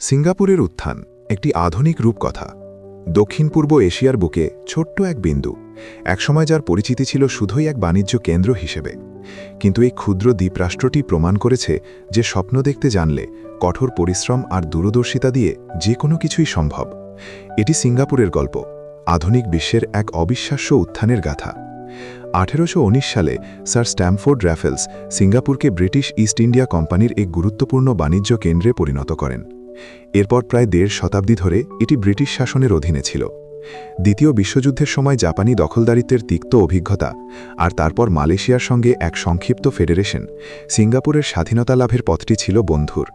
সিঙ্গাপুরের উত্থান একটি আধুনিক রূপকথা। দক্ষিণ পূর্ব এশিয়ার বুকে ছোট্ট এক বিন্দু, একসময় যার পরিচিতি ছিল শুধুই এক বাণিজ্য কেন্দ্র হিসেবে। কিন্তু এই ক্ষুদ্র দ্বীপরাষ্ট্রটি প্রমাণ করেছে যে স্বপ্ন দেখতে জানলে কঠোর পরিশ্রম আর দূরদর্শিতা দিয়ে যে কোনো কিছুই সম্ভব। এটি সিঙ্গাপুরের গল্প, আধুনিক বিশ্বের এক অবিশ্বাস্য উত্থানের গাথা। আঠেরোশো উনিশ সালে স্যার স্ট্যামফোর্ড র্যাফেলস সিঙ্গাপুরকে ব্রিটিশ ইস্ট ইন্ডিয়া কোম্পানির এক গুরুত্বপূর্ণ বাণিজ্য কেন্দ্রে পরিণত করেন। এরপর প্রায় দেড় শতাব্দী ধরে এটি ব্রিটিশ শাসনের অধীনে ছিল। দ্বিতীয় বিশ্বযুদ্ধের সময় জাপানি দখলদারিত্বের তিক্ত অভিজ্ঞতা আর তারপর মালয়েশিয়ার সঙ্গে এক সংক্ষিপ্ত ফেডারেশন সিঙ্গাপুরের স্বাধীনতা লাভের পথটি ছিল বন্ধুর।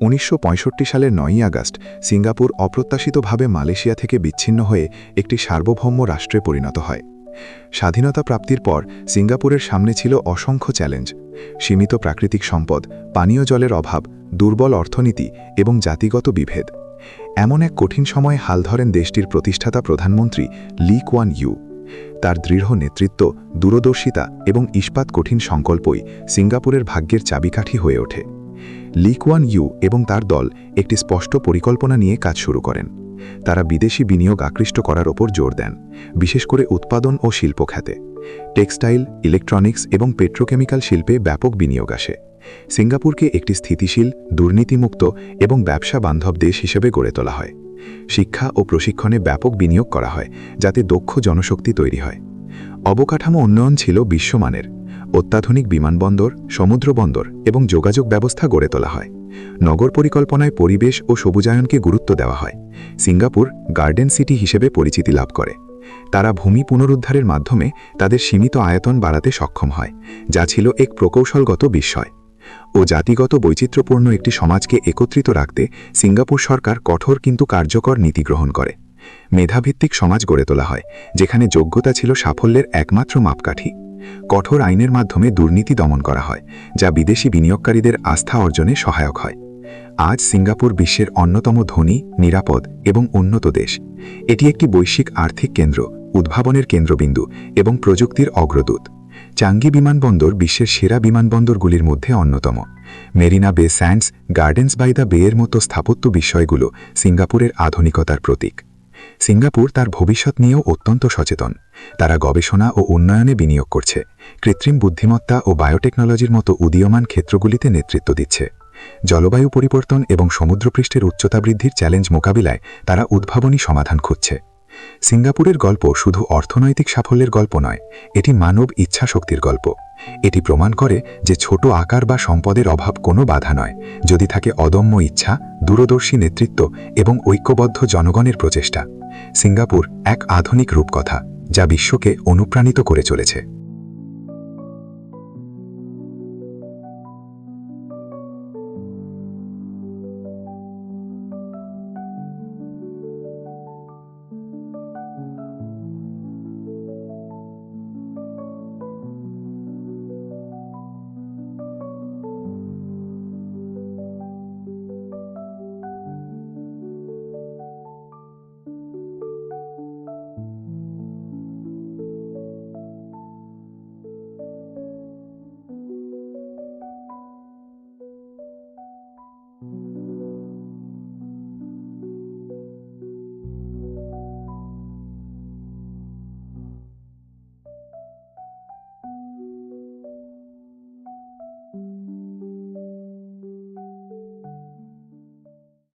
উনিশশো পঁয়ষট্টি সালের নয়ই আগস্ট সিঙ্গাপুর অপ্রত্যাশিতভাবে মালয়েশিয়া থেকে বিচ্ছিন্ন হয়ে একটি সার্বভৌম রাষ্ট্রে পরিণত হয়। স্বাধীনতা প্রাপ্তির পর সিঙ্গাপুরের সামনে ছিল অসংখ্য চ্যালেঞ্জ। সীমিত প্রাকৃতিক সম্পদ, পানীয় জলের অভাব দুর্বল অর্থনীতি এবং জাতিগত বিভেদ। এমন এক কঠিন সময়ে হাল ধরেন দেশটির প্রতিষ্ঠাতা প্রধানমন্ত্রী লি কোয়ান ইউ। তার দৃঢ় নেতৃত্ব, দূরদর্শিতা এবং ইস্পাত কঠিন সংকল্পই সিঙ্গাপুরের ভাগ্যের চাবিকাঠি হয়ে ওঠে। লি কোয়ান ইউ এবং তার দল একটি স্পষ্ট পরিকল্পনা নিয়ে কাজ শুরু করেন। তারা বিদেশি বিনিয়োগ আকৃষ্ট করার ওপর জোর দেন, বিশেষ করে উৎপাদন ও শিল্প টেক্সটাইল, ইলেকট্রনিক্স এবং পেট্রোকেমিক্যাল শিল্পে ব্যাপক বিনিয়োগ আসে। সিঙ্গাপুরকে একটি স্থিতিশীল, দুর্নীতিমুক্ত এবং ব্যবসা বান্ধব দেশ হিসেবে গড়ে তোলা হয়। শিক্ষা ও প্রশিক্ষণে ব্যাপক বিনিয়োগ করা হয়, যাতে দক্ষ জনশক্তি তৈরি হয়। অবকাঠামো উন্নয়ন ছিল বিশ্বমানের। অত্যাধুনিক বিমানবন্দর সমুদ্রবন্দর এবং যোগাযোগ ব্যবস্থা গড়ে তোলা হয়। নগর পরিকল্পনায় পরিবেশ ও সবুজায়নকে গুরুত্ব দেওয়া হয়। সিঙ্গাপুর গার্ডেন সিটি হিসেবে পরিচিতি লাভ করে। তারা ভূমি পুনরুদ্ধারের মাধ্যমে তাদের সীমিত আয়তন বাড়াতে সক্ষম হয়, যা ছিল এক প্রকৌশলগত বিস্ময়। ও জাতিগত বৈচিত্র্যপূর্ণ একটি সমাজকে একত্রিত রাখতে সিঙ্গাপুর সরকার কঠোর কিন্তু কার্যকর নীতি গ্রহণ করে। মেধাভিত্তিক সমাজ গড়ে তোলা হয়, যেখানে যোগ্যতা ছিল সাফল্যের একমাত্র মাপকাঠি। কঠোর আইনের মাধ্যমে দুর্নীতি দমন করা হয়, যা বিদেশি বিনিয়োগকারীদের আস্থা অর্জনে সহায়ক হয়। আজ সিঙ্গাপুর বিশ্বের অন্যতম ধনী, নিরাপদ এবং উন্নত দেশ। এটি একটি বৈশ্বিক আর্থিক কেন্দ্র, উদ্ভাবনের কেন্দ্রবিন্দু এবং প্রযুক্তির অগ্রদূত। চাঙ্গি বিমানবন্দর বিশ্বের সেরা বিমানবন্দরগুলির মধ্যে অন্যতম। Marina Bay Sands, Gardens by the বে এর মতো স্থাপত্য বিষয়গুলো সিঙ্গাপুরের আধুনিকতার প্রতীক। সিঙ্গাপুর তার ভবিষ্যৎ নিয়েও অত্যন্ত সচেতন। তারা গবেষণা ও উন্নয়নে বিনিয়োগ করছে। কৃত্রিম বুদ্ধিমত্তা ও বায়োটেকনোলজির মতো উদীয়মান ক্ষেত্রগুলিতে নেতৃত্ব দিচ্ছে। জলবায়ু পরিবর্তন এবং সমুদ্রপৃষ্ঠের উচ্চতা বৃদ্ধির চ্যালেঞ্জ মোকাবিলায় তারা উদ্ভাবনী সমাধান খুঁজছে। সিঙ্গাপুরের গল্প শুধু অর্থনৈতিক সাফল্যের গল্প নয়, এটি মানব ইচ্ছা শক্তির গল্প। এটি প্রমাণ করে যে ছোট আকার বা সম্পদের অভাব কোনো বাধা নয়, যদি থাকে অদম্য ইচ্ছা, দূরদর্শী নেতৃত্ব এবং ঐক্যবদ্ধ জনগণের প্রচেষ্টা। সিঙ্গাপুর এক আধুনিক রূপকথা, যা বিশ্বকে অনুপ্রাণিত করে চলেছে।